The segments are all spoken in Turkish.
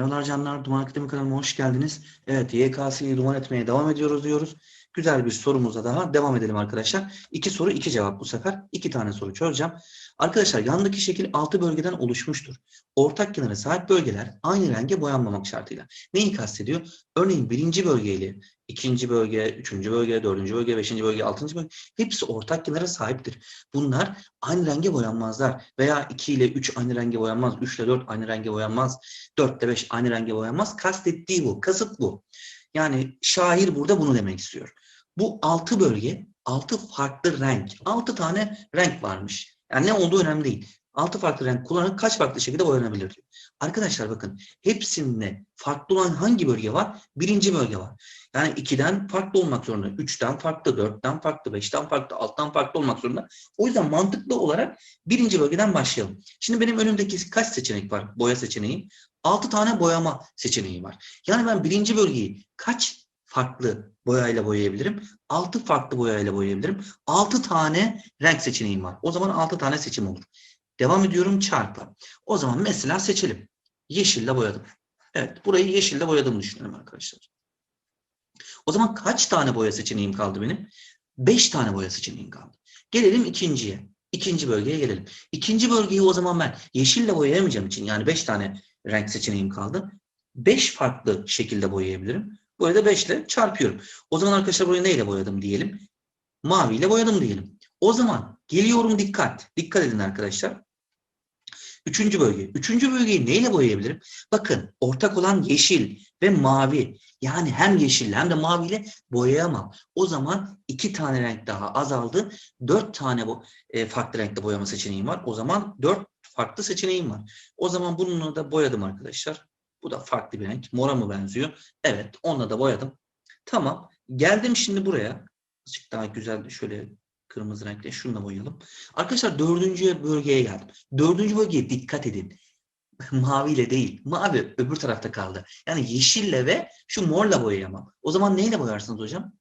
Merhabalar canlar, Duman Akademi kanalıma hoş geldiniz. Evet, YKS'yi duman etmeye devam ediyoruz diyoruz. Güzel bir sorumuza daha devam edelim arkadaşlar. İki soru, iki cevap bu sefer. İki tane soru çözeceğim. Arkadaşlar yandaki şekil altı bölgeden oluşmuştur. Ortak kenara sahip bölgeler aynı renge boyanmamak şartıyla. Neyi kastediyor? Örneğin birinci bölgeyle ikinci bölge, üçüncü bölge, dördüncü bölge, beşinci bölge, altıncı bölge hepsi ortak kenara sahiptir. Bunlar aynı renge boyanmazlar. Veya 2 ile 3 aynı renge boyanmaz. 3 ile 4 aynı renge boyanmaz. 4 ile 5 aynı renge boyanmaz. Kastettiği bu. Kasıt bu. Yani şair burada bunu demek istiyor. Bu 6 bölge 6 farklı renk. 6 tane renk varmış. Yani ne olduğu önemli değil. 6 farklı renk kullanıp kaç farklı şekilde boyanabilir diyor. Arkadaşlar bakın hepsinde farklı olan hangi bölge var? Birinci bölge var. Yani 2'den farklı olmak zorunda. 3'ten farklı, 4'ten farklı, 5'ten farklı, 6'dan farklı olmak zorunda. O yüzden mantıklı olarak birinci bölgeden başlayalım. Şimdi benim önümdeki kaç seçenek var? Boya seçeneği. 6 tane boyama seçeneği var. Yani ben birinci bölgeyi kaç farklı boyayla boyayabilirim? 6 farklı boyayla boyayabilirim. 6 tane renk seçeneğim var. O zaman 6 tane seçim olur. Devam ediyorum çarpı. O zaman mesela seçelim. Yeşille boyadım. Evet burayı yeşille boyadığımı düşünelim arkadaşlar. O zaman kaç tane boya seçeneğim kaldı benim? 5 tane boya seçeneğim kaldı. Gelelim ikinciye. İkinci bölgeye gelelim. İkinci bölgeyi o zaman ben yeşille boyayamayacağım için yani 5 tane renk seçeneğim kaldı. 5 farklı şekilde boyayabilirim. Burayı da 5 ile çarpıyorum. O zaman arkadaşlar burayı neyle boyadım diyelim? Maviyle boyadım diyelim. O zaman geliyorum dikkat. Dikkat edin arkadaşlar. Üçüncü bölge. Üçüncü bölgeyi neyle boyayabilirim? Bakın ortak olan yeşil ve mavi. Yani hem yeşille hem de maviyle boyayamam. O zaman iki tane renk daha azaldı. Dört tane bu e, farklı renkte boyama seçeneğim var. O zaman dört farklı seçeneğim var. O zaman bununla da boyadım arkadaşlar. Bu da farklı bir renk. Mora mı benziyor? Evet. Onunla da boyadım. Tamam. Geldim şimdi buraya. Azıcık daha güzel şöyle kırmızı renkle şununla boyayalım. Arkadaşlar dördüncü bölgeye geldim. Dördüncü bölgeye dikkat edin. Maviyle değil. Mavi öbür tarafta kaldı. Yani yeşille ve şu morla boyayamam. O zaman neyle boyarsınız hocam?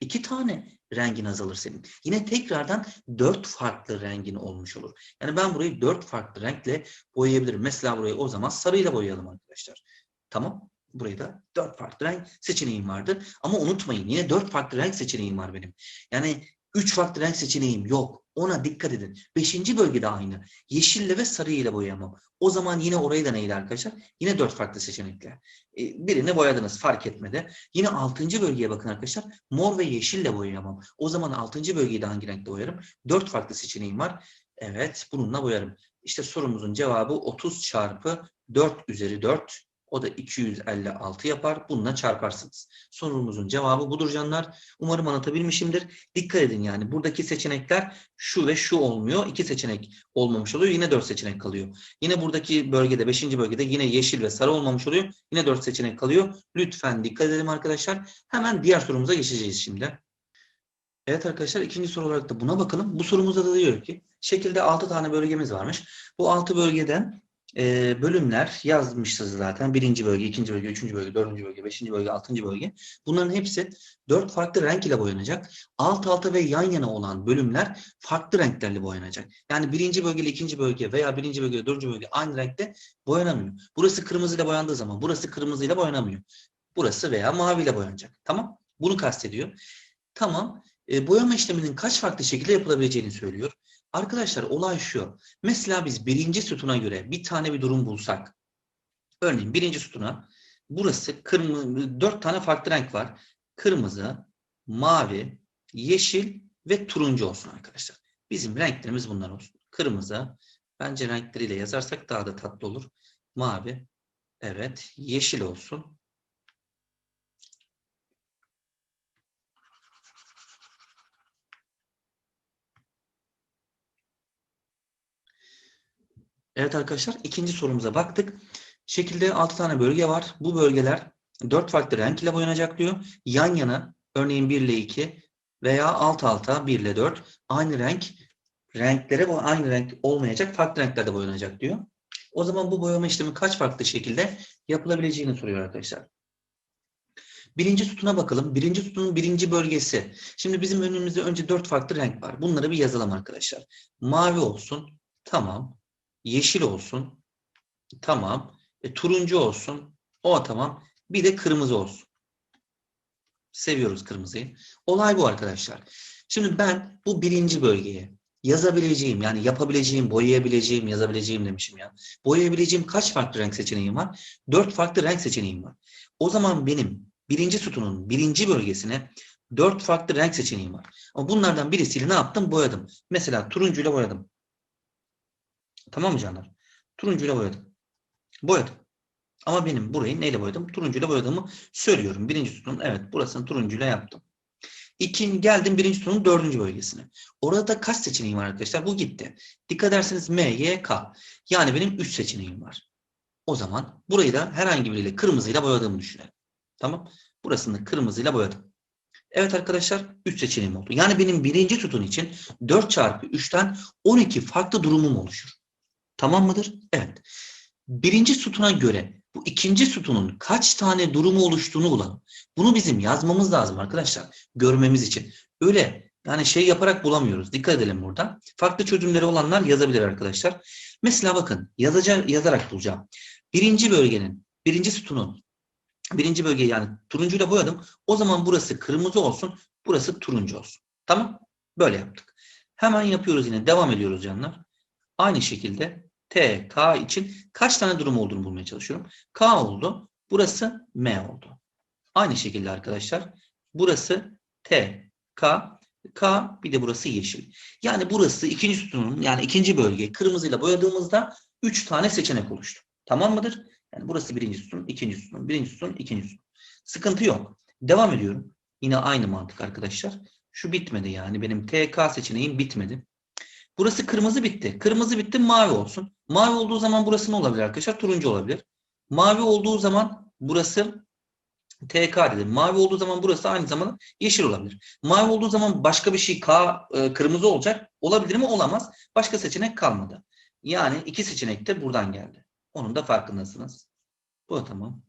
İki tane rengin azalır senin. Yine tekrardan dört farklı rengin olmuş olur. Yani ben burayı dört farklı renkle boyayabilirim. Mesela burayı o zaman sarıyla boyayalım arkadaşlar. Tamam. Burayı da dört farklı renk seçeneğim vardı. Ama unutmayın yine dört farklı renk seçeneğim var benim. Yani üç farklı renk seçeneğim yok. Ona dikkat edin. Beşinci bölgede aynı. Yeşille ve sarı ile boyayamam. O zaman yine orayı da neyle arkadaşlar? Yine dört farklı seçenekler. Ee, birini boyadınız fark etmedi. Yine altıncı bölgeye bakın arkadaşlar. Mor ve yeşille boyayamam. O zaman altıncı bölgeyi de hangi renkte boyarım? Dört farklı seçeneğim var. Evet bununla boyarım. İşte sorumuzun cevabı 30 çarpı 4 üzeri 4 o da 256 yapar. Bununla çarparsınız. Sorumuzun cevabı budur canlar. Umarım anlatabilmişimdir. Dikkat edin yani buradaki seçenekler şu ve şu olmuyor. İki seçenek olmamış oluyor. Yine dört seçenek kalıyor. Yine buradaki bölgede, beşinci bölgede yine yeşil ve sarı olmamış oluyor. Yine dört seçenek kalıyor. Lütfen dikkat edelim arkadaşlar. Hemen diğer sorumuza geçeceğiz şimdi. Evet arkadaşlar ikinci soru olarak da buna bakalım. Bu sorumuzda da diyor ki şekilde 6 tane bölgemiz varmış. Bu 6 bölgeden e, bölümler yazmışız zaten. Birinci bölge, ikinci bölge, üçüncü bölge, dördüncü bölge, beşinci bölge, altıncı bölge. Bunların hepsi dört farklı renk ile boyanacak. Alt alta ve yan yana olan bölümler farklı renklerle boyanacak. Yani birinci bölge ile ikinci bölge veya birinci bölge ile dördüncü bölge aynı renkte boyanamıyor. Burası kırmızıyla boyandığı zaman burası kırmızıyla boyanamıyor. Burası veya maviyle boyanacak. Tamam. Bunu kastediyor. Tamam. E, boyama işleminin kaç farklı şekilde yapılabileceğini söylüyor. Arkadaşlar olay şu. Mesela biz birinci sütuna göre bir tane bir durum bulsak. Örneğin birinci sütuna burası kırmızı, dört tane farklı renk var. Kırmızı, mavi, yeşil ve turuncu olsun arkadaşlar. Bizim renklerimiz bunlar olsun. Kırmızı, bence renkleriyle yazarsak daha da tatlı olur. Mavi, evet, yeşil olsun. Evet arkadaşlar ikinci sorumuza baktık. Şekilde 6 tane bölge var. Bu bölgeler 4 farklı renk ile boyanacak diyor. Yan yana örneğin 1 ile 2 veya alt alta 1 ile 4 aynı renk renklere aynı renk olmayacak farklı renklerde boyanacak diyor. O zaman bu boyama işlemi kaç farklı şekilde yapılabileceğini soruyor arkadaşlar. Birinci sütuna bakalım. Birinci sütunun birinci bölgesi. Şimdi bizim önümüzde önce dört farklı renk var. Bunları bir yazalım arkadaşlar. Mavi olsun. Tamam. Yeşil olsun. Tamam. E, turuncu olsun. O tamam. Bir de kırmızı olsun. Seviyoruz kırmızıyı. Olay bu arkadaşlar. Şimdi ben bu birinci bölgeye yazabileceğim yani yapabileceğim, boyayabileceğim, yazabileceğim demişim ya. Boyayabileceğim kaç farklı renk seçeneğim var? Dört farklı renk seçeneğim var. O zaman benim birinci sütunun birinci bölgesine dört farklı renk seçeneğim var. Ama bunlardan birisiyle ne yaptım? Boyadım. Mesela turuncuyla boyadım. Tamam mı canlar? Turuncuyla boyadım. Boyadım. Ama benim burayı neyle boyadım? Turuncuyla boyadığımı söylüyorum. Birinci sütun evet burasını turuncuyla yaptım. İkin geldim birinci sütunun dördüncü bölgesine. Orada kaç seçeneğim var arkadaşlar? Bu gitti. Dikkat ederseniz M, Y, K. Yani benim üç seçeneğim var. O zaman burayı da herhangi biriyle kırmızıyla boyadığımı düşünelim. Tamam. Burasını kırmızıyla boyadım. Evet arkadaşlar 3 seçeneğim oldu. Yani benim birinci sütun için 4 çarpı 3'ten 12 farklı durumum oluşur. Tamam mıdır? Evet. Birinci sütuna göre bu ikinci sütunun kaç tane durumu oluştuğunu bulalım. Bunu bizim yazmamız lazım arkadaşlar. Görmemiz için. Öyle yani şey yaparak bulamıyoruz. Dikkat edelim burada. Farklı çözümleri olanlar yazabilir arkadaşlar. Mesela bakın yazacak, yazarak bulacağım. Birinci bölgenin, birinci sütunun, birinci bölgeyi yani turuncuyla boyadım. O zaman burası kırmızı olsun, burası turuncu olsun. Tamam? Böyle yaptık. Hemen yapıyoruz yine. Devam ediyoruz canlar. Aynı şekilde T, K için kaç tane durum olduğunu bulmaya çalışıyorum. K oldu. Burası M oldu. Aynı şekilde arkadaşlar. Burası T, K, K bir de burası yeşil. Yani burası ikinci sütunun yani ikinci bölge kırmızıyla boyadığımızda 3 tane seçenek oluştu. Tamam mıdır? Yani burası birinci sütun, ikinci sütun, birinci sütun, ikinci sütun. Sıkıntı yok. Devam ediyorum. Yine aynı mantık arkadaşlar. Şu bitmedi yani. Benim TK seçeneğim bitmedi. Burası kırmızı bitti. Kırmızı bitti mavi olsun. Mavi olduğu zaman burası ne olabilir arkadaşlar? Turuncu olabilir. Mavi olduğu zaman burası TK dedim. Mavi olduğu zaman burası aynı zamanda yeşil olabilir. Mavi olduğu zaman başka bir şey K e, kırmızı olacak. Olabilir mi? Olamaz. Başka seçenek kalmadı. Yani iki seçenek de buradan geldi. Onun da farkındasınız. Bu da tamam.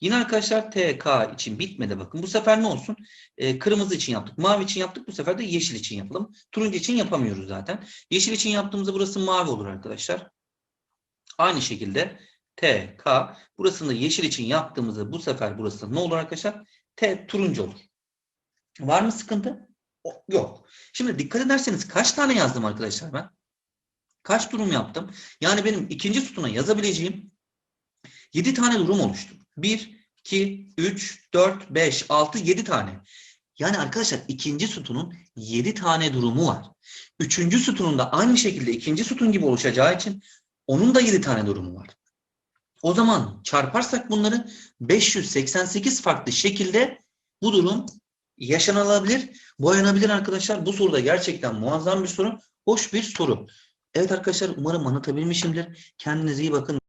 Yine arkadaşlar TK için bitmedi bakın. Bu sefer ne olsun? Ee, kırmızı için yaptık. Mavi için yaptık. Bu sefer de yeşil için yapalım. Turuncu için yapamıyoruz zaten. Yeşil için yaptığımızda burası mavi olur arkadaşlar. Aynı şekilde TK burasını yeşil için yaptığımızda bu sefer burası ne olur arkadaşlar? T turuncu olur. Var mı sıkıntı? Yok. Şimdi dikkat ederseniz kaç tane yazdım arkadaşlar ben? Kaç durum yaptım? Yani benim ikinci sütuna yazabileceğim 7 tane durum oluştu. 1, 2, 3, 4, 5, 6, 7 tane. Yani arkadaşlar ikinci sütunun 7 tane durumu var. Üçüncü sütunun da aynı şekilde ikinci sütun gibi oluşacağı için onun da 7 tane durumu var. O zaman çarparsak bunları 588 farklı şekilde bu durum yaşanılabilir, boyanabilir arkadaşlar. Bu soruda gerçekten muazzam bir soru, hoş bir soru. Evet arkadaşlar umarım anlatabilmişimdir. Kendinize iyi bakın.